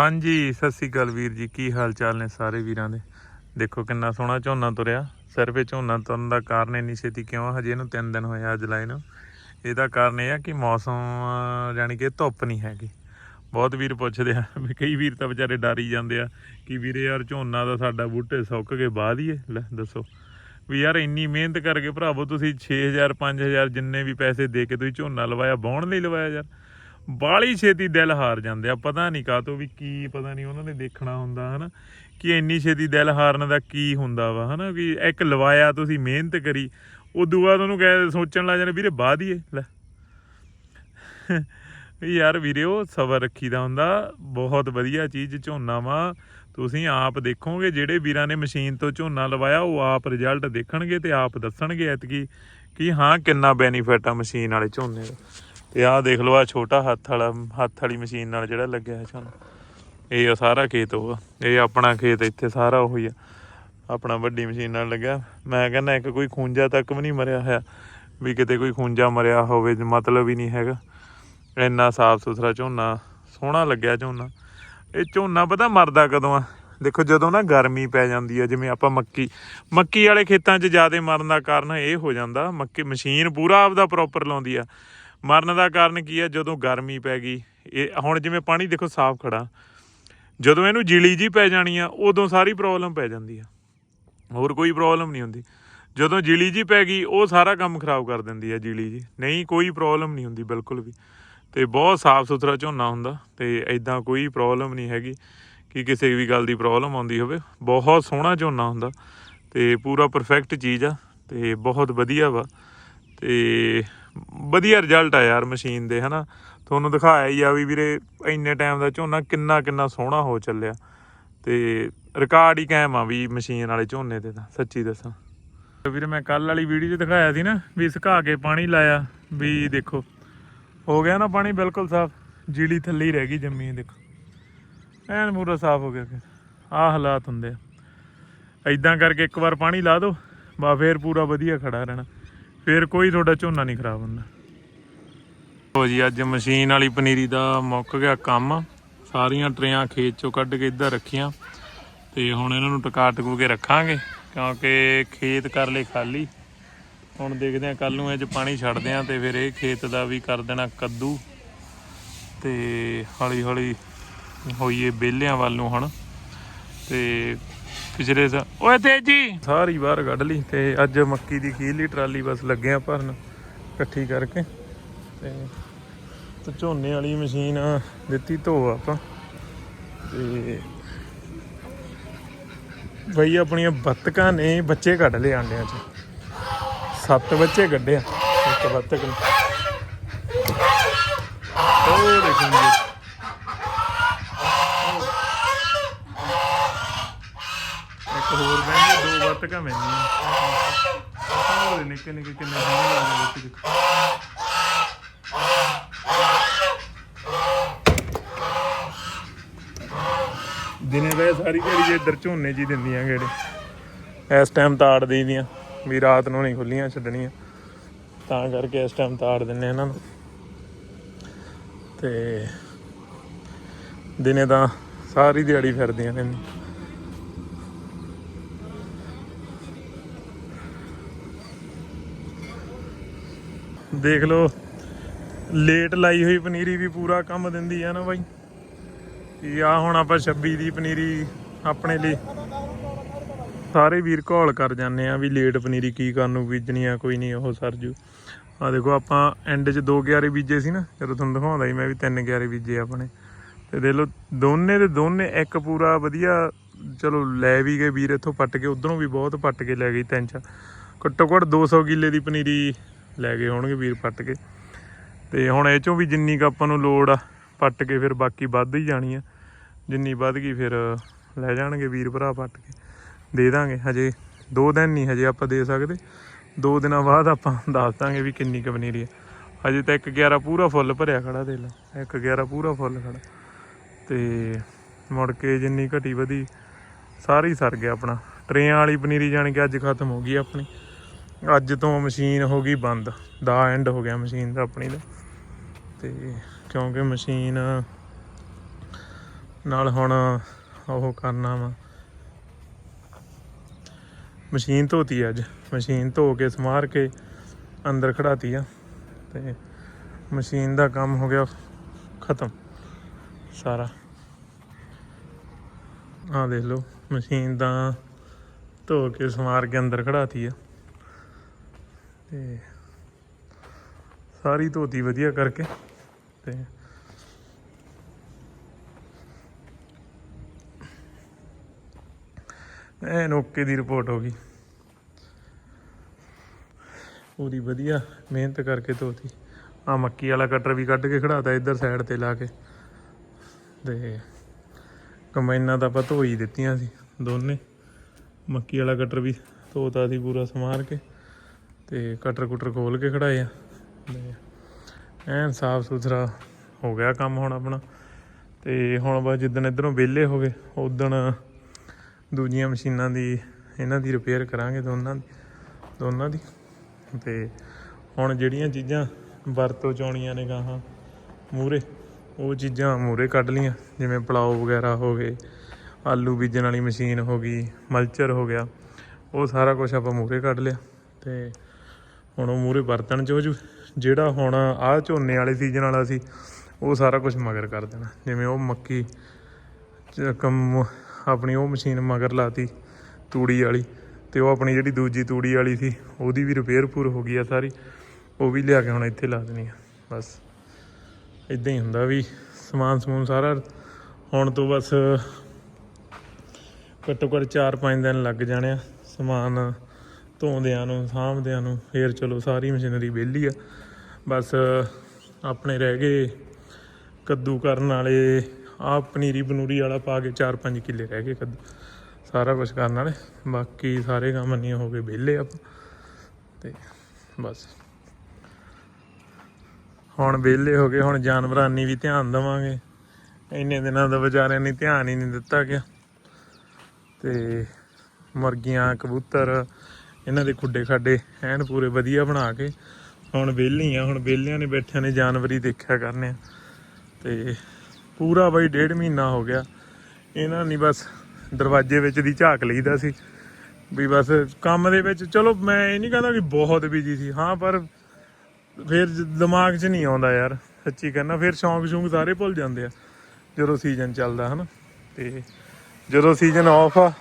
ਹਾਂਜੀ ਸਤਿ ਸ੍ਰੀ ਅਕਾਲ ਵੀਰ ਜੀ। ਕੀ ਹਾਲ ਚਾਲ ਨੇ ਸਾਰੇ ਵੀਰਾਂ ਦੇ? ਦੇਖੋ ਕਿੰਨਾ ਸੋਹਣਾ ਝੋਨਾ ਤੁਰਿਆ। ਸਿਰਫ ਇਹ ਝੋਨਾ ਤੁਰਨ ਦਾ ਕਾਰਨ ਇੰਨੀ ਛੇਤੀ ਕਿਉਂ ਆ? ਹਜੇ ਇਹਨੂੰ 3 ਦਿਨ ਹੋਏ ਆ ਅੱਜ ਲਾਏ ਨੂੰ। ਇਹਦਾ ਕਾਰਨ ਇਹ ਆ ਕਿ ਮੌਸਮ ਅਹ, ਜਾਣੀ ਕਿ ਧੁੱਪ ਨਹੀਂ ਹੈਗੀ। ਬਹੁਤ ਵੀਰ ਪੁੱਛਦੇ ਆ ਵੀ ਕਈ ਵੀਰ ਤਾਂ ਵਿਚਾਰੇ ਡਰ ਹੀ ਜਾਂਦੇ ਆ ਕਿ ਵੀਰੇ ਯਾਰ ਝੋਨਾ ਦਾ ਸਾਡਾ ਬੂਟੇ ਸੁੱਕ ਕੇ ਬਾਹ ਹੀ ਲੈ ਦੱਸੋ। ਵੀ ਯਾਰ ਇੰਨੀ ਮਿਹਨਤ ਕਰਕੇ ਭਰਾਵੋ ਤੁਸੀਂ 6000 5000 ਜਿੰਨੇ ਵੀ ਪੈਸੇ ਦੇ ਕੇ ਤੁਸੀਂ ਝੋਨਾ ਲਵਾਇਆ ਬਾਉਣ ਲਈ ਲਵਾਇਆ ਯਾਰ? ਬਾਲੀ ਛੇਤੀ ਦਿਲ ਹਾਰ ਜਾਂਦੇ ਆ, ਪਤਾ ਨਹੀਂ ਕਾਹਤੋਂ ਵੀ ਕੀ, ਪਤਾ ਨਹੀਂ ਉਹਨਾਂ ਨੇ ਦੇਖਣਾ ਹੁੰਦਾ, ਹਨਾ, ਕਿ ਇੰਨੀ ਛੇਤੀ ਦਿਲ ਹਾਰਨ ਦਾ ਕੀ ਹੁੰਦਾ ਵਾ, ਹਨਾ, ਵੀ ਇੱਕ ਲਵਾਇਆ ਤੁਸੀਂ ਮਿਹਨਤ ਕਰੀ, ਉਦੋਂ ਬਾਅਦ ਉਹਨੂੰ ਕਹੇ ਸੋਚਣ ਲੱਗ ਜਾਂਦੇ, ਵੀਰੇ ਬਾਅਦ ਹੀ ਲੈ। ਯਾਰ ਵੀਰੇ, ਉਹ ਸਬਰ ਰੱਖੀਦਾ ਹੁੰਦਾ, ਬਹੁਤ ਵਧੀਆ ਚੀਜ਼, ਝੋਨਾ ਵਾ, ਤੁਸੀਂ ਆਪ ਦੇਖੋਗੇ, ਜਿਹੜੇ ਵੀਰਾਂ ਨੇ ਮਸ਼ੀਨ ਤੋਂ ਝੋਨਾ ਲਵਾਇਆ, ਉਹ ਆਪ ਰਿਜ਼ਲਟ ਦੇਖਣਗੇ ਤੇ ਆਪ ਦੱਸਣਗੇ ਐਤਕੀ, ਕਿ ਹਾਂ, ਕਿੰਨਾ ਬੈਨੀਫਿਟ ਆ ਮਸ਼ੀਨ ਵਾਲੇ ਝੋਨੇ ਦਾ। ਤੇ ਆਹ ਦੇਖ ਲਓ ਆ ਛੋਟਾ ਹੱਥ ਵਾਲਾ, ਹੱਥ ਵਾਲੀ ਮਸ਼ੀਨ ਨਾਲ ਜਿਹੜਾ ਲੱਗਿਆ ਹੈ ਝੋਨਾ ਇਹ ਆ ਸਾਰਾ ਖੇਤ ਉਹ। ਆ। ਇਹ ਆਪਣਾ ਖੇਤ ਇੱਥੇ ਸਾਰਾ ਉਹੀ ਆ। ਆਪਣਾ ਵੱਡੀ ਮਸ਼ੀਨ ਨਾਲ ਲੱਗਿਆ। ਮੈਂ ਕਹਿੰਦਾ, ਇੱਕ ਕੋਈ ਖੂੰਜਾ ਤੱਕ ਵੀ ਨਹੀਂ ਮਰਿਆ ਹੋਇਆ। ਵੀ ਕਿਤੇ ਕੋਈ ਖੂੰਜਾ ਮਰਿਆ ਹੋਵੇ, ਮਤਲਬ ਹੀ ਨਹੀਂ ਹੈਗਾ। ਇੰਨਾ ਸਾਫ਼ ਸੁਥਰਾ ਝੋਨਾ, ਸੋਹਣਾ ਲੱਗਿਆ ਝੋਨਾ। ਇਹ ਝੋਨਾ ਪਤਾ ਮਰਦਾ ਕਦੋਂ ਆ? ਦੇਖੋ, ਜਦੋਂ ਨਾ ਗਰਮੀ ਪੈ ਜਾਂਦੀ ਆ, ਜਿਵੇਂ ਆਪਾਂ ਮੱਕੀ ਮੱਕੀ ਵਾਲੇ ਖੇਤਾਂ 'ਚ ਜ਼ਿਆਦਾ ਮਰਨ ਦਾ ਕਾਰਨ ਇਹ ਹੋ ਜਾਂਦਾ, ਮੱਕੀ ਮਸ਼ੀਨ ਪੂਰਾ ਆਪਦਾ ਪ੍ਰੋਪਰ ਲਾਉਂਦੀ ਆ। ਮਰਨ ਦਾ ਕਾਰਨ ਕੀ ਆ? ਜਦੋਂ ਗਰਮੀ ਪੈ ਗਈ, ਇਹ ਹੁਣ ਜਿਵੇਂ ਪਾਣੀ ਦੇਖੋ ਸਾਫ਼ ਖੜਾ ਜਦੋਂ ਇਹਨੂੰ ਜਿਲੀ ਜੀ ਪੈ ਜਾਣੀ ਆ, ਉਦੋਂ ਸਾਰੀ ਪ੍ਰੋਬਲਮ ਪੈ ਜਾਂਦੀ ਆ। ਹੋਰ ਕੋਈ ਪ੍ਰੋਬਲਮ ਨਹੀਂ ਹੁੰਦੀ। ਜਦੋਂ ਜਿਲੀ ਜੀ ਪੈ ਗਈ, ਉਹ ਸਾਰਾ ਕੰਮ ਖਰਾਬ ਕਰ ਦਿੰਦੀ ਆ ਜਿਲੀ ਜੀ ਨਹੀਂ, ਕੋਈ ਪ੍ਰੋਬਲਮ ਨਹੀਂ ਹੁੰਦੀ ਬਿਲਕੁਲ ਵੀ। ਤੇ ਬਹੁਤ ਸਾਫ਼ ਸੁਥਰਾ ਝੋਨਾ ਹੁੰਦਾ ਤੇ ਐਦਾਂ ਕੋਈ ਪ੍ਰੋਬਲਮ ਨਹੀਂ ਹੈਗੀ ਕਿ ਕਿਸੇ ਵੀ ਗੱਲ ਦੀ ਪ੍ਰੋਬਲਮ ਆਉਂਦੀ ਹੋਵੇ। ਬਹੁਤ ਸੋਹਣਾ ਝੋਨਾ ਹੁੰਦਾ ਤੇ ਪੂਰਾ ਪਰਫੈਕਟ ਚੀਜ਼ ਆ ਤੇ ਬਹੁਤ ਵਧੀਆ ਵਾ। ਤੇ ਵਧੀਆ ਰਿਜ਼ਲਟ ਆ ਯਾਰ ਮਸ਼ੀਨ ਦੇ, ਹਨਾ? ਤੁਹਾਨੂੰ ਦਿਖਾਇਆ ਹੀ ਆ ਵੀ ਵੀਰੇ ਇੰਨੇ ਟਾਈਮ ਦਾ ਝੋਨਾ ਕਿੰਨਾ ਕਿੰਨਾ ਸੋਹਣਾ ਹੋ ਚੱਲਿਆ। ਤੇ ਰਿਕਾਰਡ ਹੀ ਕਾਇਮ ਆ ਵੀ ਮਸ਼ੀਨ ਵਾਲੇ ਝੋਨੇ ਤੇ ਤਾਂ, ਸੱਚੀ ਦੱਸਾਂ। ਵੀਰੇ ਮੈਂ ਕੱਲ ਵਾਲੀ ਵੀਡੀਓ 'ਚ ਦਿਖਾਇਆ ਸੀ ਨਾ, ਵੀ ਸੁਕਾ ਕੇ ਪਾਣੀ ਲਾਇਆ, ਵੀ ਦੇਖੋ। ਹੋ ਗਿਆ ਨਾ ਪਾਣੀ ਬਿਲਕੁਲ ਸਾਫ਼, ਜੀਲੀ ਥੱਲੇ ਹੀ ਰਹਿ ਗਈ ਜੰਮੀ ਦੇਖੋ। ਐਨ ਪੂਰਾ ਸਾਫ਼ ਹੋ ਗਿਆ ਆਹ ਹਾਲਾਤ ਹੁੰਦੇ ਆ। ਐਦਾਂ ਕਰਕੇ ਇੱਕ ਵਾਰ ਪਾਣੀ ਲਾ ਦਿਓ ਬਾ ਫੇਰ ਪੂਰਾ ਵਧੀਆ ਖੜਾ ਰਹਿਣਾ। ਫਿਰ ਕੋਈ ਤੁਹਾਡਾ ਝੋਨਾ ਨਹੀਂ ਖਰਾਬ ਹੁੰਦਾ। ਲੋ ਜੀ, ਅੱਜ ਮਸ਼ੀਨ ਵਾਲੀ ਪਨੀਰੀ ਦਾ ਮੁੱਕ ਗਿਆ ਕੰਮ। ਸਾਰੀਆਂ ਟਰੇਆਂ ਖੇਤ ਚੋਂ ਕੱਢ ਕੇ ਇੱਧਰ ਰੱਖੀਆਂ। ਤੇ ਹੁਣ ਇਹਨਾਂ ਨੂੰ ਟਕਾ ਟਕੂ ਕੇ ਰੱਖਾਂਗੇ, ਕਿਉਂਕਿ ਖੇਤ ਕਰ ਲਏ ਖਾਲੀ। ਹੁਣ ਦੇਖਦੇ ਆ ਕੱਲ ਨੂੰ ਇਹ ਚ ਪਾਣੀ ਛੱਡਦੇ ਆ ਤੇ ਫਿਰ ਇਹ ਖੇਤ ਦਾ ਵੀ ਕਰ ਦੇਣਾ ਕੱਦੂ। ਤੇ ਹੌਲੀ ਹੌਲੀ ਹੋਈਏ ਬੇਲਿਆਂ ਵੱਲ ਨੂੰ ਹੁਣ। ਤੇ ਪਿਛਲੇ ਸਾ ਓਏ ਤੇਜੀ! ਸਾਰੀ ਬਾਹਰ ਕੱਢ ਲਈ ਤੇ ਅੱਜ ਮੱਕੀ ਦੀ ਖੀਰਲੀ ਟਰਾਲੀ ਬਸ ਲੱਗੇ ਆ ਭਰਨ ਇਕੱਠੀ ਕਰਕੇ ਤੇ ਤੇ ਝੋਨੇ ਵਾਲੀ ਮਸ਼ੀਨ ਦਿੱਤੀ ਧੋ ਆਪਾਂ ਤੇ ਬਈ ਆਪਣੀਆਂ ਬੱਤਕਾਂ ਨੇ ਬੱਚੇ ਕੱਢ ਲਏ ਆਂਡਿਆਂ 'ਚ। ਸੱਤ ਬੱਚੇ ਕੱਢਿਆ ਇੱਕ ਬੱਤਕ ਨੇ। ਉਹ ਦੇਖੋ ਜੀ ਇੱਕ ਹੋਰ ਬੈਠੇ ਦੋ ਬੱਤਕਾਂ ਮੈਨੀਆਂ ਉਹ ਦਿਨੇ ਵੇ ਸਾਰੀ ਘੜੀ ਜੇ ਇੱਧਰ ਝੋਨੇ ਜੀ ਦਿੰਦੀਆਂ ਗੇੜੇ ਇਸ ਟਾਈਮ ਤਾੜ ਦੇਈਦੀਆਂ ਵੀ ਰਾਤ ਨੂੰ ਨਹੀਂ ਖੁੱਲੀਆਂ, ਛੱਡਣੀਆਂ। ਤਾਂ ਕਰਕੇ ਇਸ ਟਾਈਮ ਤਾੜ ਦਿੰਨੇ ਇਹਨਾਂ ਨੂੰ। ਤੇ ਦਿਨੇ ਤਾਂ ਸਾਰੀ ਦਿਹਾੜੀ ਫਿਰਦੀਆਂ ਨੇ ਦੇਖ ਲਓ ਲੇਟ ਲਾਈ ਹੋਈ ਪਨੀਰੀ ਵੀ ਪੂਰਾ ਕੰਮ ਦਿੰਦੀ ਆ ਨਾ ਬਾਈ। ਇਹ ਆ ਹੁਣ ਆਪਾਂ 26 ਦੀ ਪਨੀਰੀ ਆਪਣੇ ਲਈ। ਸਾਰੇ ਵੀਰ ਘੋਲ ਕਰ ਜਾਂਦੇ ਆ ਵੀ ਲੇਟ ਪਨੀਰੀ ਕੀ ਕਰਨ ਨੂੰ ਬੀਜਣੀ ਆ, ਕੋਈ ਨਹੀਂ, ਉਹ ਸਰਜੂ ਆ ਦੇਖੋ, ਆਪਾਂ ਐਂਡ 'ਚ ਦੋ ਗਿਆਰੇ ਬੀਜੇ ਸੀ ਨਾ, ਜਦੋਂ ਤੁਹਾਨੂੰ ਦਿਖਾਉਂਦਾ ਸੀ, ਮੈਂ ਵੀ ਤਿੰਨ ਗਿਆਰੇ ਬੀਜੇ ਆਪਣੇ। ਤੇ ਦੇਖ ਲਓ, ਦੋਨੇ ਦੇ ਦੋਨੇ ਇੱਕ ਪੂਰਾ ਵਧੀਆ, ਚਲੋ ਲੈ ਵੀ ਗਏ ਵੀਰ ਇੱਥੋਂ ਪੱਟ ਕੇ, ਉਧਰੋਂ ਵੀ ਬਹੁਤ ਪੱਟ ਕੇ ਲੈ ਗਈ ਤਿੰਨ ਚਾਰ। ਘੱਟੋ ਘੱਟ 200 ਕਿੱਲੇ ਦੀ ਪਨੀਰੀ ਲੈ ਗਏ ਹੋਣਗੇ ਵੀਰ ਪੱਟ ਕੇ। ਤੇ ਹੁਣ ਇਹ ਚੋਂ ਵੀ ਜਿੰਨੀ ਕੁ ਆਪਾਂ ਨੂੰ ਲੋੜ ਆ, ਪੱਟ ਕੇ ਫਿਰ ਬਾਕੀ ਵੱਧ ਹੀ ਜਾਣੀ ਆ। ਜਿੰਨੀ ਵੱਧ ਗਈ ਫਿਰ ਲੈ ਜਾਣਗੇ ਵੀਰ ਭਰਾ ਪੱਟ ਕੇ। ਦੇ ਦਾਂਗੇ, ਹਜੇ ਦੋ ਦਿਨ ਨਹੀਂ ਹਜੇ ਆਪਾਂ ਦੇ ਸਕਦੇ। ਦੋ ਦਿਨਾਂ ਬਾਅਦ ਆਪਾਂ ਦੱਸ ਦਾਂਗੇ ਵੀ ਕਿੰਨੀ ਕੁ ਪਨੀਰੀ ਆ। ਹਜੇ ਤਾਂ ਇੱਕ 11 ਪੂਰਾ ਫੁੱਲ ਭਰਿਆ ਖੜਾ ਦੇ ਲੈ, ਇੱਕ 11 ਪੂਰਾ ਫੁੱਲ ਖੜਾ। ਤੇ ਮੁੜ ਕੇ ਜਿੰਨੀ ਘਟੀ ਵਧੀ, ਸਾਰੀ ਸਰ ਗਿਆ ਆਪਣਾ। ਟਰੇਆਂ ਵਾਲੀ ਪਨੀਰੀ ਜਾਣ ਕੇ ਅੱਜ ਖਤਮ ਹੋ ਗਈ ਆਪਣੀ। ਅੱਜ ਤੋਂ ਮਸ਼ੀਨ ਹੋ ਗਈ ਬੰਦ, ਦਾ ਐਂਡ ਹੋ ਗਿਆ ਮਸ਼ੀਨ ਦਾ ਆਪਣੀ ਦਾ। ਤੇ ਕਿਉਂਕਿ ਮਸ਼ੀਨ ਨਾਲ ਹੁਣ ਉਹ ਕਰਨਾ ਵਾ। ਮਸ਼ੀਨ ਧੋਤੀ ਅੱਜ, ਮਸ਼ੀਨ ਧੋ ਕੇ ਸਮਾਰ ਕੇ ਅੰਦਰ ਖੜਾਤੀ ਆ। ਤੇ ਮਸ਼ੀਨ ਦਾ ਕੰਮ ਹੋ ਗਿਆ ਖਤਮ ਸਾਰਾ। ਆ ਦੇਖ ਲਓ, ਮਸ਼ੀਨ ਦਾ ਧੋ ਕੇ ਸਮਾਰ ਕੇ ਅੰਦਰ ਖੜਾਤੀ ਆ। ਤੇ ਸਾਰੀ ਧੋਤੀ ਵਧੀਆ ਕਰਕੇ ਤੇ ਐਨ ਓਕੇ ਦੀ ਰਿਪੋਰਟ ਹੋ ਗਈ। ਪੂਰੀ ਵਧੀਆ, ਮਿਹਨਤ ਕਰਕੇ ਧੋਤੀ। ਆ ਮੱਕੀ ਵਾਲਾ ਕਟਰ ਵੀ ਕੱਢ ਕੇ ਖੜਾਤਾ ਇੱਧਰ ਸਾਈਡ ਤੇ ਲਾ ਕੇ। ਤੇ ਕੰਬਾਈਨਾਂ ਤਾਂ ਆਪਾਂ ਧੋਈ ਦਿੱਤੀਆਂ ਸੀ ਦੋਨੇ। ਮੱਕੀ ਵਾਲਾ ਕਟਰ ਵੀ ਧੋਤਾ ਸੀ ਪੂਰਾ ਸਮਾਰ ਕੇ। ਤੇ ਕਟਰ ਕੁਟਰ ਖੋਲ ਕੇ ਖੜਾਏ ਆ। ਤੇ ਐਨ ਸਾਫ਼ ਸੁਥਰਾ ਹੋ ਗਿਆ ਕੰਮ ਹੁਣ ਆਪਣਾ। ਤੇ ਹੁਣ ਬਸ ਜਿੱਦਣ ਇਧਰੋਂ ਵਿਹਲੇ ਹੋ ਗਏ ਉਦਣ ਦੂਜੀਆਂ ਮਸ਼ੀਨਾਂ ਦੀ, ਇਹਨਾਂ ਦੀ ਰਿਪੇਅਰ ਕਰਾਂਗੇ ਦੋਨਾਂ ਦੀ ਦੋਨਾਂ ਦੀ। ਤੇ ਹੁਣ ਜਿਹੜੀਆਂ ਚੀਜ਼ਾਂ ਵਰਤੋਂ ਚ ਆਉਣੀਆਂ ਨੇ ਗਾਹਾਂ ਮੂਰੇ ਉਹ ਚੀਜ਼ਾਂ ਮੂਰੇ ਕੱਢ ਲੀਆਂ ਜਿਵੇਂ ਪਲਾਓ ਵਗੈਰਾ ਹੋ ਗਏ, ਆਲੂ ਬੀਜਣ ਵਾਲੀ ਮਸ਼ੀਨ ਹੋ ਗਈ, ਮਲਚਰ ਹੋ ਗਿਆ, ਉਹ ਸਾਰਾ ਕੁਝ ਆਪਾਂ ਮੂਰੇ ਕੱਢ ਲਿਆ। ਤੇ ਹੁਣ ਉਹ ਮੂਰੇ ਵਰਤਣ ਚ ਹੋ ਜੂ। ਜਿਹੜਾ ਹੁਣ ਆਹ ਝੋਨੇ ਵਾਲੇ ਸੀਜ਼ਨ ਵਾਲਾ ਸੀ, ਉਹ ਸਾਰਾ ਕੁਝ ਮਗਰ ਕਰ ਦੇਣਾ। ਜਿਵੇਂ ਉਹ ਮੱਕੀ ਕੰਮ ਆਪਣੀ ਉਹ ਮਸ਼ੀਨ ਮਗਰ ਲਾਤੀ, ਤੂੜੀ ਵਾਲੀ, ਤੇ ਉਹ ਆਪਣੀ ਜਿਹੜੀ ਦੂਜੀ ਤੂੜੀ ਵਾਲੀ ਸੀ, ਉਹਦੀ ਵੀ ਰਿਪੇਅਰ ਪੂਰ ਹੋ ਗਈ ਆ ਸਾਰੀ। ਉਹ ਵੀ ਲਿਆ ਕੇ ਹੁਣ ਇੱਥੇ ਲਾ ਦੇਣੀ ਆ, ਬਸ। ਇਦਾਂ ਹੀ ਹੁੰਦਾ ਵੀ ਸਮਾਨ ਸਮੂਨ ਸਾਰਾ ਹੁਣ ਤੋਂ ਬਸ ਘੱਟੋ ਘੱਟ 4-5 ਦਿਨ ਲੱਗ ਜਾਣੇ ਆ ਸਮਾਨ। ਧੋਂਦਿਆਂ ਨੂੰ, ਸਾਂਭਦਿਆਂ ਨੂੰ, ਫੇਰ ਚਲੋ ਸਾਰੀ ਮਸ਼ੀਨਰੀ ਵਿਹਲੀ ਆ। ਬਸ ਆਪਣੇ ਰਹਿ ਗਏ ਕੱਦੂ ਕਰਨ ਵਾਲੇ ਆ ਪਨੀਰੀ ਬਨੂਰੀ ਵਾਲਾ ਪਾ ਕੇ 4-5 ਕਿੱਲੇ ਰਹਿ ਗਏ ਕੱਦੂ, ਸਾਰਾ ਕੁਝ ਕਰਨ ਵਾਲੇ। ਬਾਕੀ ਸਾਰੇ ਕੰਮ ਨਹੀਂ ਹੋ ਗਏ ਵਿਹਲੇ ਆਪਾਂ, ਤੇ ਬਸ। ਹੁਣ ਵਿਹਲੇ ਹੋ ਗਏ, ਹੁਣ ਜਾਨਵਰਾਂ ਨੀ ਵੀ ਧਿਆਨ ਦੇਵਾਂਗੇ। ਇੰਨੇ ਦਿਨਾਂ ਦਾ ਵਿਚਾਰਿਆਂ ਨੇ ਧਿਆਨ ਹੀ ਨਹੀਂ ਦਿੱਤਾ ਗਿਆ। ਤੇ ਮੁਰਗੀਆਂ, ਕਬੂਤਰ ਇਹਨਾਂ ਦੇ ਖੁੱਡੇ ਖਾਡੇ ਐਨ ਪੂਰੇ ਵਧੀਆ ਬਣਾ ਕੇ ਹੁਣ ਵਿਹਲੀ ਆ, ਹੁਣ ਵਿਹਲਿਆਂ ਨੇ ਬੈਠਿਆਂ ਨੇ ਜਾਨਵਰ ਹੀ ਦੇਖਿਆ ਕਰਨੇ ਆ। ਤੇ ਪੂਰਾ ਬਈ ਡੇਢ ਮਹੀਨਾ ਹੋ ਗਿਆ। ਇਹਨਾਂ ਨੇ ਬਸ ਦਰਵਾਜ਼ੇ ਵਿੱਚ ਦੀ ਝਾਕ ਲਈਦਾ ਸੀ। ਵੀ ਬਸ ਕੰਮ ਦੇ ਵਿੱਚ, ਚਲੋ ਮੈਂ ਇਹ ਨਹੀਂ ਕਹਿੰਦਾ ਕਿ ਬਹੁਤ ਬਿਜ਼ੀ ਸੀ। ਹਾਂ, ਪਰ ਫਿਰ ਦਿਮਾਗ 'ਚ ਨਹੀਂ ਆਉਂਦਾ ਯਾਰ। ਸੱਚੀ ਕਹਿੰਦਾ, ਫਿਰ ਸ਼ੌਂਕ ਸ਼ੌਂਕ ਸਾਰੇ ਭੁੱਲ ਜਾਂਦੇ ਆ। ਜਦੋਂ ਸੀਜ਼ਨ ਚੱਲਦਾ, ਹਨਾ। ਤੇ ਜਦੋਂ ਸੀਜ਼ਨ ਆਫ ਆ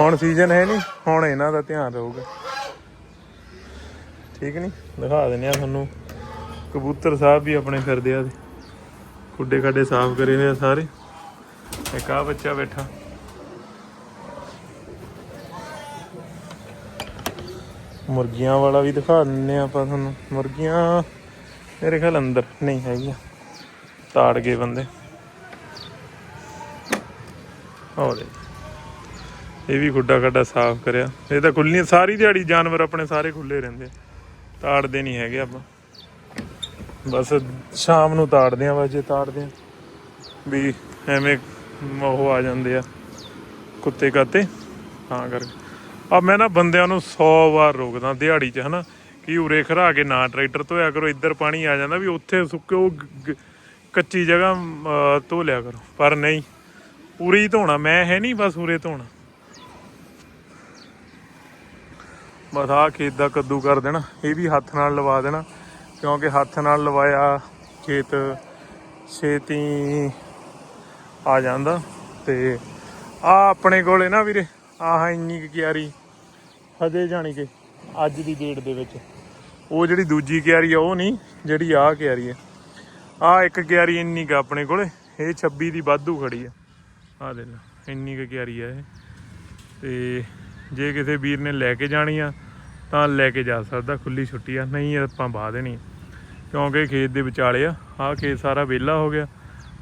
ਹੁਣ ਸੀਜ਼ਨ ਹੈ ਨਹੀਂ, ਹੁਣ ਇਹਨਾਂ ਦਾ ਧਿਆਨ ਰਹੂਗਾ। ਠੀਕ ਨਹੀਂ? ਦਿਖਾ ਦਿੰਦੇ ਆ ਤੁਹਾਨੂੰ। ਕਬੂਤਰ ਸਾਹਿਬ ਵੀ ਆਪਣੇ ਫਿਰਦੇ ਆ ਖੁੱਡੇ ਖੱਡੇ ਸਾਫ਼ ਕਰੇ ਹੋਏ ਆ ਸਾਰੇ। ਇੱਕ ਆ ਬੱਚਾ ਬੈਠਾ। ਮੁਰਗੀਆਂ ਵਾਲਾ ਵੀ ਦਿਖਾ ਦਿੰਨੇ ਆ ਆਪਾਂ ਤੁਹਾਨੂੰ। ਮੁਰਗੀਆਂ ਮੇਰੇ ਖਿਆਲ ਅੰਦਰ ਨਹੀਂ ਹੈਗੀਆਂ। ਤਾੜ ਗਏ ਬੰਦੇ। ਹੋ ਦੇ ਇਹ ਵੀ ਖੁੱਡਾ ਖੱਡਾ ਸਾਫ਼ ਕਰਿਆ। ਇਹ ਤਾਂ ਖੁੱਲੀਆਂ ਸਾਰੀ ਦਿਹਾੜੀ ਜਾਨਵਰ ਆਪਣੇ ਸਾਰੇ ਖੁੱਲੇ ਰਹਿੰਦੇ। ਤਾੜਦੇ ਨਹੀਂ ਹੈਗੇ ਆਪਾਂ। ਬਸ ਸ਼ਾਮ ਨੂੰ ਤਾੜਦੇ ਆ, ਬਸ ਜੇ ਤਾੜਦੇ ਆ, ਵੀ ਐਵੇਂ ਉਹ ਆ ਜਾਂਦੇ ਆ, ਕੁੱਤੇ ਕਾਤੇ। ਤਾਂ ਕਰਕੇ। ਆ ਮੈਂ ਨਾ ਬੰਦਿਆਂ ਨੂੰ 100 ਵਾਰ ਰੋਕਦਾ ਦਿਹਾੜੀ 'ਚ, ਹਨਾ। ਕਿ ਉਰੇ ਖਰਾ ਕੇ ਨਾ ਟਰੈਕਟਰ ਧੋਇਆ ਕਰੋ, ਇੱਧਰ ਪਾਣੀ ਆ ਜਾਂਦਾ ਵੀ ਉੱਥੇ ਸੁੱਕੇ ਉਹ ਕੱਚੀ ਜਗ੍ਹਾ ਧੋ ਲਿਆ ਕਰੋ। ਪਰ ਨਹੀਂ, ਉਰੇ ਹੀ ਧੋਣਾ, ਮੈਂ ਹੈ ਨਹੀਂ ਬਸ ਉਰੇ ਧੋਣਾ। ਬਸ ਆਹ ਖੇਤ ਦਾ ਕੱਦੂ ਕਰ ਦੇਣਾ, ਇਹ ਵੀ ਹੱਥ ਨਾਲ ਲਵਾ ਦੇਣਾ, ਕਿਉਂਕਿ ਹੱਥ ਨਾਲ ਲਵਾਇਆ ਖੇਤ ਛੇਤੀ ਆ ਜਾਂਦਾ ਤੇ ਆ ਆਪਣੇ ਕੋਲੇ ਨਾ ਵੀਰੇ, ਆਹ ਇੰਨੀ ਕੁ ਕਿਆਰੀ ਹਜੇ ਜਾਣੀ ਕਿ ਅੱਜ ਦੀ ਡੇਟ ਦੇ ਵਿੱਚ। ਉਹ ਜਿਹੜੀ ਦੂਜੀ ਕਿਆਰੀ ਆ, ਉਹ ਨਹੀਂ, ਜਿਹੜੀ ਆਹ ਕਿਆਰੀ ਆ। ਆ ਇੱਕ ਕਿਆਰੀ ਇੰਨੀ ਕੁ ਆਪਣੇ ਕੋਲੇ, ਇਹ 26 ਦੀ ਵਾਧੂ ਖੜੀ ਆ। ਆ ਦੇ ਲੈ ਇੰਨੀ ਕੁ ਕਿਆਰੀ ਆ ਇਹ। ਤੇ ਜੇ ਕਿਸੇ ਵੀਰ ਨੇ ਲੈ ਕੇ ਜਾਣੀ ਆ, ਤਾਂ ਲੈ ਕੇ ਜਾ ਸਕਦਾ ਖੁੱਲੀ ਛੁੱਟੀ ਆ, ਨਹੀਂ ਆਪਾਂ ਬਾਹ ਦੇਣੀ। ਆ। ਕਿਉਂਕਿ ਖੇਤ ਦੇ ਵਿਚਾਲੇ ਆ, ਆਹ ਖੇਤ ਸਾਰਾ ਵਿਹਲਾ ਹੋ ਗਿਆ,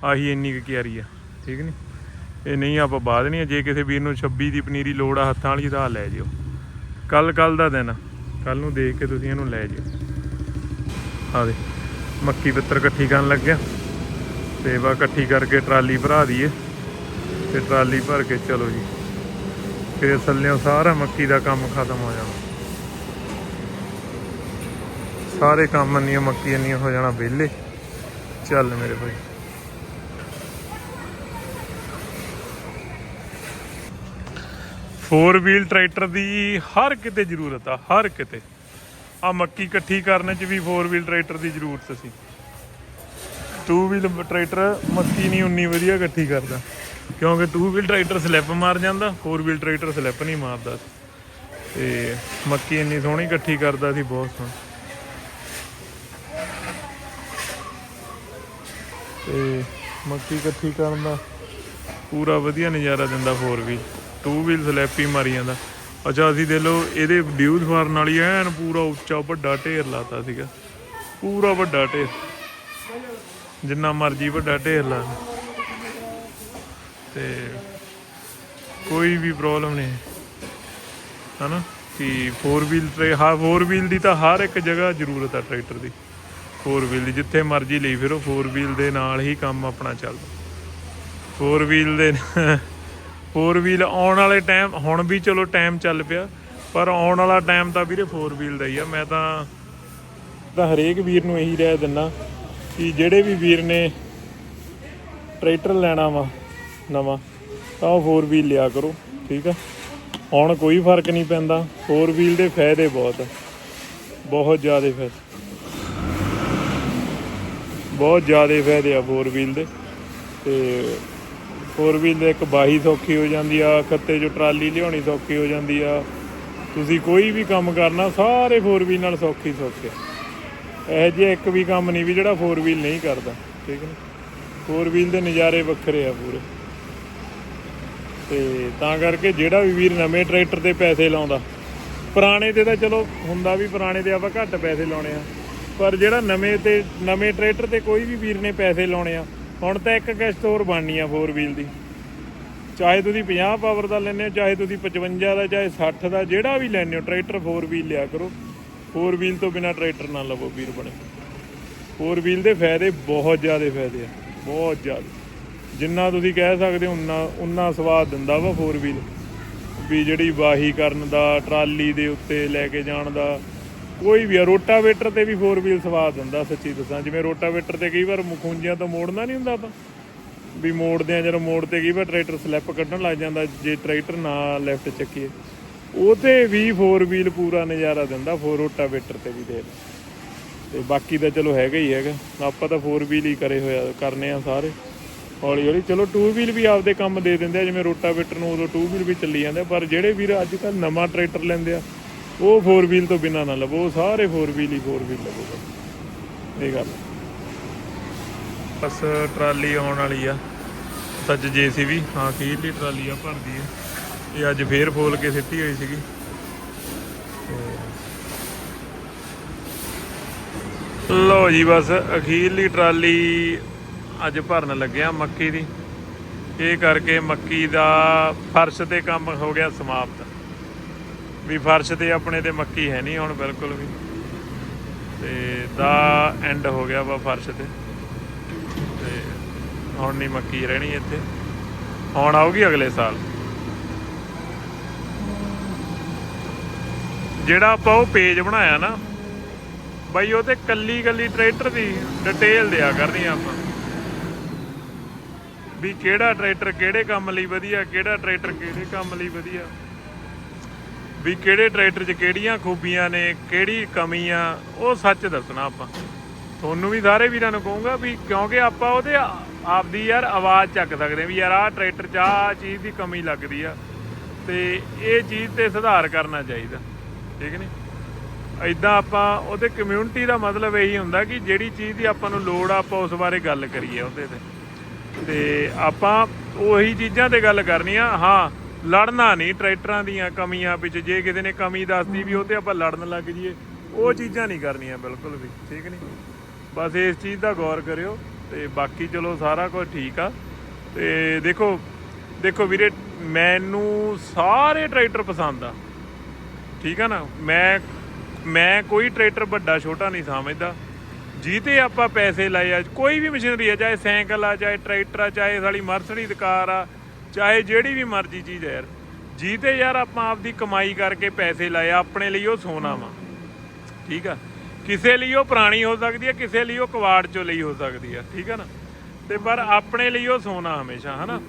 ਆਹੀ ਇੰਨੀ ਕੁ ਕਿਆਰੀ ਆ, ਠੀਕ ਨਹੀਂ ਇਹ ਨਹੀਂ ਆਪਾਂ ਬਾਹ ਦੇਣੀ ਆ, ਜੇ ਕਿਸੇ ਵੀਰ ਨੂੰ 26 ਦੀ ਪਨੀਰੀ ਲੋੜ ਆ, ਹੱਥਾਂ ਵਾਲੀ, ਤਾਂ ਲੈ ਜਿਓ। ਕੱਲ ਕੱਲ ਦਾ ਦਿਨ ਕੱਲ ਨੂੰ ਦੇਖ ਕੇ ਤੁਸੀਂ ਇਹਨੂੰ ਲੈ ਜਿਓ। ਆ ਦੇ ਮੱਕੀ ਪਿੱਤਰ ਇਕੱਠੀ ਕਰਨ ਲੱਗਿਆ। ਤੇ ਵਾ ਇਕੱਠੀ ਕਰਕੇ ਟਰਾਲੀ ਭਰਾ ਦਈਏ, ਤੇ ਟਰਾਲੀ ਭਰ ਕੇ ਚਲੋ ਜੀ। ਫਿਰ ਥੱਲੇ ਸਾਰਾ ਮੱਕੀ ਦਾ ਕੰਮ ਖਤਮ ਹੋ ਜਾਣਾ। ਸਾਰੇ ਕੰਮ ਨਹੀਂ ਮੱਕੀ ਨਹੀਂ ਹੋ ਜਾਣਾ ਵਿਹਲੇ। ਚੱਲ ਮੇਰੇ ਭਾਈ। ਫੋਰ ਵੀਲ ਟਰੈਕਟਰ ਦੀ ਹਰ ਕਿਤੇ ਜ਼ਰੂਰਤ ਆ, ਹਰ ਕਿਤੇ। ਆ ਮੱਕੀ ਇਕੱਠੀ ਕਰਨ 'ਚ ਵੀ ਫੋਰ ਵੀਲ ਟਰੈਕਟਰ ਦੀ ਜ਼ਰੂਰਤ ਸੀ। ਟੂ ਵੀਲ ਟਰੈਕਟਰ ਮੱਕੀ ਨਹੀਂ, ਉਨੀ ਵਧੀਆ ਇਕੱਠੀ ਕਰਦਾ। ਕਿਉਂਕਿ ਟੂ ਵੀਲ ਟਰੈਕਟਰ ਸਲਿੱਪ ਮਾਰ ਜਾਂਦਾ 4 ਵੀਲ ਟਰੈਕਟਰ ਸਲਿੱਪ ਨਹੀਂ ਮਾਰਦਾ ਤੇ ਮੱਕੀ ਇੰਨੀ ਸੋਹਣੀ ਇਕੱਠੀ ਕਰਦਾ ਸੀ, ਬਹੁਤ ਸੋਹਣੀ। ਤੇ ਮੱਕੀ ਇਕੱਠੀ ਕਰਨ ਦਾ ਪੂਰਾ ਵਧੀਆ ਨਜ਼ਾਰਾ ਦਿੰਦਾ four wheel two wheel slap ਹੀ ਮਾਰੀ ਜਾਂਦਾ। ਅੱਛਾ, ਅਸੀਂ ਦੇ ਲੋ ਇਹਦੇ ਡਿਊਜ਼ ਫਾਰਨ ਵਾਲੀ ਐਨ ਪੂਰਾ ਉੱਚਾ ਵੱਡਾ ਢੇਰ ਲਾਤਾ ਸੀਗਾ। ਪੂਰਾ ਵੱਡਾ ਢੇਰ। ਜਿੰਨਾ ਮਰਜ਼ੀ ਵੱਡਾ ਢੇਰ ਲਾ। ਤੇ ਕੋਈ ਵੀ ਪ੍ਰੋਬਲਮ ਨਹੀਂ। ਹਨਾ? ਕਿ 4 ਵੀਲ ਟਰੇ ਹਾਂ 4 ਵੀਲ ਦੀ ਤਾਂ ਹਰ ਇੱਕ ਜਗ੍ਹਾ ਜ਼ਰੂਰਤ ਆ ਟਰੈਕਟਰ ਦੀ। 4 ਵੀਲ ਦੀ, ਜਿੱਥੇ ਮਰਜ਼ੀ ਲਈ ਫਿਰੋ 4 ਵੀਲ ਦੇ ਨਾਲ ਹੀ ਕੰਮ ਆਪਣਾ ਚੱਲਦਾ। 4 ਵੀਲ ਦੇ 4 ਵੀਲ ਆਉਣ ਵਾਲੇ ਟਾਈਮ ਹੁਣ ਵੀ ਚਲੋ ਟਾਈਮ ਚੱਲ ਪਿਆ, ਪਰ ਆਉਣ ਵਾਲਾ ਟਾਈਮ ਤਾਂ ਵੀਰੇ 4 ਵੀਲ ਦਾ ਹੀ ਆ। ਮੈਂ ਤਾਂ ਤਾਂ ਹਰੇਕ ਵੀਰ ਨੂੰ ਇਹੀ ਰਹਿ ਦਿੰਦਾ ਕਿ ਜਿਹੜੇ ਵੀ ਵੀਰ ਨੇ ਟਰੈਕਟਰ ਲੈਣਾ ਵਾ ਨਵਾਂ, ਤਾਂ ਉਹ 4 ਵੀਲ ਲਿਆ ਕਰੋ, ਠੀਕ ਆ? ਹੁਣ ਕੋਈ ਫ਼ਰਕ ਨਹੀਂ ਪੈਂਦਾ 4 ਵੀਲ ਦੇ ਫਾਇਦੇ ਬਹੁਤ ਆ। ਬਹੁਤ ਜ਼ਿਆਦਾ ਫਾਇਦੇ। ਬਹੁਤ ਜ਼ਿਆਦਾ ਫਾਇਦੇ ਆ 4 ਵੀਲ ਦੇ। ਤੇ 4 ਵੀਲ ਦੇ ਇੱਕ ਬਾਹੀ ਸੌਖੀ ਹੋ ਜਾਂਦੀ ਆ, ਖੱਤੇ ਜੋ ਟਰਾਲੀ ਲਿਆਉਣੀ ਸੌਖੀ ਹੋ ਜਾਂਦੀ ਆ। ਤੁਸੀਂ ਕੋਈ ਵੀ ਕੰਮ ਕਰਨਾ, ਸਾਰੇ 4 ਵੀਲ ਨਾਲ ਸੌਖੀ ਸੌਖੇ ਇਹ ਜਿਹਾ ਇੱਕ ਵੀ ਕੰਮ ਨਹੀਂ ਵੀ ਜਿਹੜਾ 4 ਵੀਲ ਨਹੀਂ ਕਰਦਾ, ਠੀਕ ਹੈ 4 ਵੀਲ ਦੇ ਨਜ਼ਾਰੇ ਵੱਖਰੇ ਆ ਪੂਰੇ। ਤੇ ਤਾਂ ਕਰਕੇ ਜਿਹੜਾ ਵੀ ਵੀਰ ਨਵੇਂ ਟਰੈਕਟਰ ਤੇ ਪੈਸੇ ਲਾਉਂਦਾ, ਪੁਰਾਣੇ ਤੇ ਤਾਂ ਚਲੋ ਹੁੰਦਾ ਵੀ ਪੁਰਾਣੇ ਤੇ ਆਪਾਂ ਘੱਟ ਪੈਸੇ ਲਾਉਣੇ ਆ, ਪਰ ਜਿਹੜਾ ਨਵੇਂ ਤੇ, ਨਵੇਂ ਟਰੈਕਟਰ ਤੇ ਕੋਈ ਵੀ ਵੀਰ ਨੇ ਪੈਸੇ ਲਾਉਣੇ ਆ, ਹੁਣ ਤਾਂ ਇੱਕ ਕਿਸ਼ਤ ਹੋਰ ਬਣਨੀ ਆ 4 ਵੀਲ ਦੀ। ਚਾਹੇ ਤੁਸੀਂ 50 ਪਾਵਰ ਦਾ ਲੈਂਦੇ ਹੋ, ਚਾਹੇ ਤੁਸੀਂ 55 ਦਾ, ਚਾਹੇ 60 ਦਾ, ਜਿਹੜਾ ਵੀ ਲੈਂਦੇ ਹੋ, ਟਰੈਕਟਰ 4 ਵੀਲ ਲਿਆ ਕਰੋ। 4 ਵੀਲ ਤੋਂ ਬਿਨਾ ਟਰੈਕਟਰ ਨਾ ਲਵੋ ਵੀਰ ਬਣੇ। 4 ਵੀਲ ਦੇ ਫਾਇਦੇ ਬਹੁਤ ਜ਼ਿਆਦਾ ਫਾਇਦੇ ਆ, ਬਹੁਤ ਜ਼ਿਆਦਾ। ਜਿੰਨਾ ਤੁਸੀਂ ਕਹਿ ਸਕਦੇ ਹੋ, ਉਨਾ ਉਨਾ ਸਵਾਦ ਦਿੰਦਾ ਵਾ 4 ਵੀਲ ਵੀ ਜਿਹੜੀ ਵਾਹੀ ਕਰਨ ਦਾ, ਟਰਾਲੀ ਦੇ ਉੱਤੇ ਲੈ ਕੇ ਜਾਣ ਦਾ, ਕੋਈ ਵੀ ਆ, ਰੋਟਾਵੇਟਰ ਤੇ ਵੀ 4 ਵੀਲ ਸਵਾਦ ਦਿੰਦਾ, ਸੱਚੀ ਦੱਸਾਂ। ਜਿਵੇਂ ਰੋਟਾਵੇਟਰ ਤੇ ਕਈ ਵਾਰ ਮੁਖੁੰਜਿਆਂ ਤੋਂ ਮੋੜਨਾ ਨਹੀਂ ਹੁੰਦਾ ਤਾਂ ਵੀ ਮੋੜਦੇ ਆ ਜਦੋਂ ਮੋੜ ਤੇ ਕਈ ਵਾਰ ਟਰੈਕਟਰ ਸਲਿੱਪ ਕੱਢਣ ਲੱਗ ਜਾਂਦਾ, ਜੇ ਟਰੈਕਟਰ ਨਾ ਲੈਫਟ ਚੱਕੀਏ। ਉਹ ਤੇ ਵੀ 4 ਵੀਲ ਪੂਰਾ ਨਜ਼ਾਰਾ ਦਿੰਦਾ 4 ਰੋਟਾਵੇਟਰ ਤੇ ਵੀ ਦੇ। ਤੇ ਬਾਕੀ ਤਾਂ ਚਲੋ ਹੈਗਾ ਹੀ ਹੈਗਾ। ਆਪਾਂ ਤਾਂ 4 ਵੀਲ ਹੀ ਕਰੇ ਹੋਇਆ, ਕਰਨੇ ਆ ਸਾਰੇ। ਹੌਲੀ ਹੌਲੀ। ਚਲੋ 2 ਵੀਲ ਵੀ ਆਪਦੇ ਕੰਮ ਦੇ ਦਿੰਦੇ ਆ, ਜਿਵੇਂ ਰੋਟਾਵੇਟਰ ਨੂੰ ਉਦੋਂ 2 ਵੀਲ ਵੀ ਚੱਲੀ ਜਾਂਦੇ। ਪਰ ਜਿਹੜੇ ਵੀਰ ਅੱਜ ਕੱਲ ਨਵਾਂ ਟਰੈਕਟਰ ਲੈਂਦੇ ਆ, ਉਹ 4 ਵੀਲ ਤੋਂ ਬਿਨਾ ਨਾ ਲਵੋ ਸਾਰੇ 4 ਵੀਲ ਹੀ 4 ਵੀਲ ਲਵੋ ਇਹ ਗੱਲ। ਬਸ ਟਰਾਲੀ ਆਉਣ ਵਾਲੀ ਆ। ਸੱਜ ਜੀਸੀਬੀ, ਹਾਂ ਖੀਰਲੀ ਟਰਾਲੀ ਆ, ਭਰਦੀ ਆ। ਇਹ ਅੱਜ ਫੇਰ ਫੋਲ ਕੇ ਸਿੱਟੀ ਹੋਈ ਸੀਗੀ। ਤੇ ਲਓ ਜੀ ਬਸ, ਅਖੀਰਲੀ ਟਰਾਲੀ ਅੱਜ ਭਰਨ ਲੱਗਿਆ ਮੱਕੀ ਦੀ। ਇਹ ਕਰਕੇ ਮੱਕੀ ਦਾ ਫਰਸ਼ ਤੇ ਕੰਮ ਹੋ ਗਿਆ ਸਮਾਪਤ। ਵੀ ਫਰਸ਼ ਤੇ ਆਪਣੇ ਤੇ ਮੱਕੀ ਹੈ ਨਹੀਂ ਹੁਣ ਬਿਲਕੁਲ ਵੀ। ਤੇ ਦਾ ਐਂਡ ਹੋ ਗਿਆ ਵਾ ਫਰਸ਼ ਤੇ। ਤੇ ਹੁਣ ਨਹੀਂ ਮੱਕੀ ਰਹਿਣੀ ਇੱਥੇ। ਹੁਣ ਆਊਗੀ ਅਗਲੇ ਸਾਲ। ਜਿਹੜਾ ਆਪਾਂ ਉਹ ਪੇਜ ਬਣਾਇਆ ਨਾ, ਬਾਈ ਉਹ ਤੇ ਕੱਲੀ ਕੱਲੀ ਟਰੈਕਟਰ ਦੀ ਡਿਟੇਲ ਦਿਆ ਕਰਨੀ ਆ ਆਪਾਂ। ਵੀ ਕਿਹੜਾ ਟਰੈਕਟਰ ਕਿਹੜੇ ਕੰਮ ਲਈ ਵਧੀਆ, ਕਿਹੜਾ ਟਰੈਕਟਰ ਕਿਹੜੇ ਕੰਮ ਲਈ ਵਧੀਆ। ਵੀ ਕਿਹੜੇ ਟਰੈਕਟਰ 'ਚ ਕਿਹੜੀਆਂ ਖੂਬੀਆਂ ਨੇ, ਕਿਹੜੀ ਕਮੀ ਆ ਉਹ ਸੱਚ ਦੱਸਣਾ ਆਪਾਂ। ਤੁਹਾਨੂੰ ਵੀ ਸਾਰੇ ਵੀਰਾਂ ਨੂੰ ਕਹੂੰਗਾ ਵੀ ਕਿਉਂਕਿ ਆਪਾਂ ਉਹਦੇ ਆਪਦੀ ਯਾਰ ਆਵਾਜ਼ ਚੱਕ ਸਕਦੇ ਹਾਂ ਵੀ ਯਾਰ ਆਹ ਟਰੈਕਟਰ 'ਚ ਆਹ ਚੀਜ਼ ਦੀ ਕਮੀ ਲੱਗਦੀ ਆ। ਤੇ ਇਹ ਚੀਜ਼ ਤੇ ਸੁਧਾਰ ਕਰਨਾ ਚਾਹੀਦਾ, ਠੀਕ ਨਹੀਂ? ਐਦਾਂ ਆਪਾਂ ਉਹਦੇ ਕਮਿਊਨਿਟੀ ਦਾ ਮਤਲਬ ਇਹੀ ਹੁੰਦਾ ਕਿ ਜਿਹੜੀ ਚੀਜ਼ ਦੀ ਆਪਾਂ ਨੂੰ ਲੋੜ ਆ, ਆਪਾਂ ਉਸ ਬਾਰੇ ਗੱਲ ਕਰੀਏ ਉਹਦੇ ਤੇ। ਤੇ ਆਪਾਂ ਉਹੀ ਚੀਜ਼ਾਂ ਤੇ ਗੱਲ ਕਰਨੀ ਆ ਹਾਂ, ਲੜਨਾ ਨਹੀਂ ਟਰੈਕਟਰਾਂ ਦੀਆਂ ਕਮੀਆਂ ਵਿੱਚ। ਜੇ ਕਿਸੇ ਨੇ ਕਮੀ ਦੱਸਦੀ ਵੀ ਉਹ ਤੇ ਆਪਾਂ ਲੜਨ ਲੱਗ ਜਾਈਏ। ਉਹ ਚੀਜ਼ਾਂ ਨਹੀਂ ਕਰਨੀਆਂ ਬਿਲਕੁਲ ਵੀ, ਠੀਕ ਨਹੀਂ? ਬਸ ਇਸ ਚੀਜ਼ ਦਾ ਗੌਰ ਕਰਿਓ ਤੇ ਬਾਕੀ ਚਲੋ ਸਾਰਾ ਕੁਝ ਠੀਕ ਆ। ਤੇ ਦੇਖੋ ਦੇਖੋ ਵੀਰੇ, ਮੈਨੂੰ ਸਾਰੇ ਟਰੈਕਟਰ ਪਸੰਦ ਆ। ਠੀਕ ਆ ਨਾ? ਮੈਂ ਮੈਂ ਕੋਈ ਟਰੈਕਟਰ ਵੱਡਾ ਛੋਟਾ ਨਹੀਂ ਸਮਝਦਾ। ਜਿਹਤੇ ਆਪਾਂ ਪੈਸੇ ਲਾਏ ਆ, ਕੋਈ ਵੀ ਮਸ਼ੀਨਰੀ ਆ, ਚਾਹੇ ਸਾਈਕਲ ਆ, ਚਾਹੇ ਟਰੈਕਟਰ ਆ, ਚਾਹੇ ਸਾਡੀ ਮਰਸਡੀਜ਼ ਕਾਰ ਆ, ਚਾਹੇ ਜਿਹੜੀ ਵੀ ਮਰਜ਼ੀ ਚੀਜ਼ ਆ ਯਾਰ ਜਿਹਤੇ ਯਾਰ ਆਪਾਂ ਆਪਦੀ ਕਮਾਈ ਕਰਕੇ ਪੈਸੇ ਲਾਏ ਆ, ਆਪਣੇ ਲਈ ਉਹ ਸੋਨਾ ਵਾ। ਠੀਕ ਆ? ਕਿਸੇ ਲਈ ਉਹ ਪੁਰਾਣੀ ਹੋ ਸਕਦੀ ਹੈ ਕਿਸੇ ਲਈ ਉਹ ਕਵਾੜ ਚੋਂ ਲਈ ਹੋ ਸਕਦੀ ਆ, ਠੀਕ ਆ ਨਾ? ਤੇ ਪਰ ਆਪਣੇ ਲਈ ਉਹ ਸੋਨਾ ਹਮੇਸ਼ਾ, ਹਨਾ?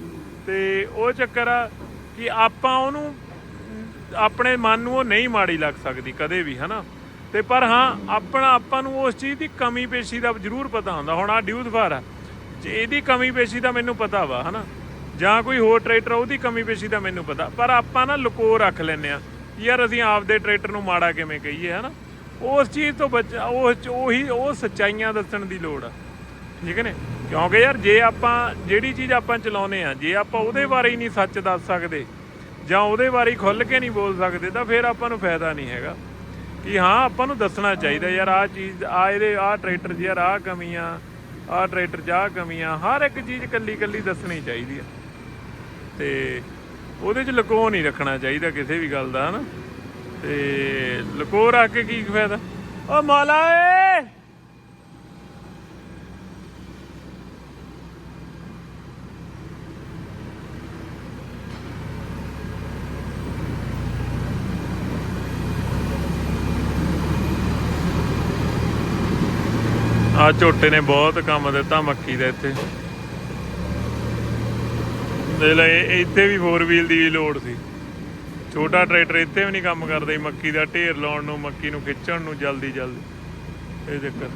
ਤੇ ਉਹ ਚੱਕਰ ਆ ਕਿ ਆਪਾਂ ਉਹਨੂੰ, ਆਪਣੇ ਮਨ ਨੂੰ ਉਹ ਨਹੀਂ ਮਾੜੀ ਲੱਗ ਸਕਦੀ ਕਦੇ ਵੀ, ਹਨਾ? ਤੇ ਪਰ ਹਾਂ, ਆਪਣਾ ਆਪਾਂ ਨੂੰ ਉਸ ਚੀਜ਼ ਦੀ ਕਮੀ ਪੇਸ਼ੀ ਦਾ ਜ਼ਰੂਰ ਪਤਾ ਹੁੰਦਾ। ਹੁਣ ਆ ਡਿਊਜ਼ ਫਾਰ ਆ। ਜੇ ਇਹਦੀ ਕਮੀ ਪੇਸ਼ੀ ਦਾ ਮੈਨੂੰ ਪਤਾ ਵਾ, ਹਨਾ? ਜਾਂ ਕੋਈ ਹੋਰ ਟਰੈਕਟਰ ਉਹਦੀ ਕਮੀ ਪੇਸ਼ੀ ਦਾ ਮੈਨੂੰ ਪਤਾ। ਪਰ ਆਪਾਂ ਨਾ ਲੁਕੋ ਰੱਖ ਲੈਨੇ ਆ ਯਾਰ ਅਸੀਂ ਆਪਦੇ ਟਰੈਕਟਰ ਨੂੰ ਮਾੜਾ ਕਿਵੇਂ ਕਹੀਏ, ਹਨਾ? ਉਸ ਚੀਜ਼ ਤੋਂ ਬਚ, ਉਹ ਉਹੀ, ਉਹ ਸੱਚਾਈਆਂ ਦੱਸਣ ਦੀ ਲੋੜ ਆ। ਠੀਕ ਨੇ? ਕਿਉਂਕਿ ਯਾਰ ਜੇ ਆਪਾਂ, ਜਿਹੜੀ ਚੀਜ਼ ਆਪਾਂ ਚਲਾਉਨੇ ਆ, ਜੇ ਆਪਾਂ ਉਹਦੇ ਬਾਰੇ ਹੀ ਨਹੀਂ ਸੱਚ ਦੱਸ ਸਕਦੇ ਜਾਂ ਉਹਦੇ ਬਾਰੇ ਹੀ ਖੁੱਲ ਕੇ ਨਹੀਂ ਬੋਲ ਸਕਦੇ, ਤਾਂ ਫਿਰ ਆਪਾਂ ਨੂੰ ਫਾਇਦਾ ਨਹੀਂ ਹੈਗਾ। ਕਿ ਹਾਂ, ਆਪਾਂ ਨੂੰ ਦੱਸਣਾ ਚਾਹੀਦਾ ਯਾਰ, ਆਹ ਚੀਜ਼ ਆ ਇਹਦੇ, ਆਹ ਟਰੈਕਟਰ 'ਚ ਯਾਰ, ਆਹ ਕਮੀਆਂ, ਆਹ ਟਰੈਕਟਰ 'ਚ ਆਹ ਕਮੀਆਂ, ਹਰ ਇੱਕ ਚੀਜ਼ ਕੱਲੀ ਕੱਲੀ ਦੱਸਣੀ ਚਾਹੀਦੀ ਆ। ਤੇ ਉਹਦੇ 'ਚ ਲੁਕੋ ਨਹੀਂ ਰੱਖਣਾ ਚਾਹੀਦਾ ਕਿਸੇ ਵੀ ਗੱਲ ਦਾ, ਹਨਾ? ਤੇ ਲੁਕੋ ਰੱਖ ਕੇ ਕੀ ਫਾਇਦਾ? ਓ ਮਾਲਾ ਏ! ਆ ਝੋਟੇ ਨੇ ਬਹੁਤ ਕੰਮ ਦਿੱਤਾ ਮੱਕੀ ਦਾ ਇੱਥੇ। ਦੇ ਲੈ ਇੱਥੇ ਵੀ 4 ਵੀਲ ਦੀ ਵੀ ਲੋੜ ਸੀ। ਛੋਟਾ ਟਰੈਕਟਰ ਇੱਥੇ ਵੀ ਨਹੀਂ ਕੰਮ ਕਰਦਾ ਮੱਕੀ ਦਾ ਢੇਰ ਲਾਉਣ ਨੂੰ ਮੱਕੀ ਨੂੰ ਖਿੱਚਣ ਨੂੰ ਜਲਦੀ ਜਲਦੀ ਇਹ ਚੱਕਰ।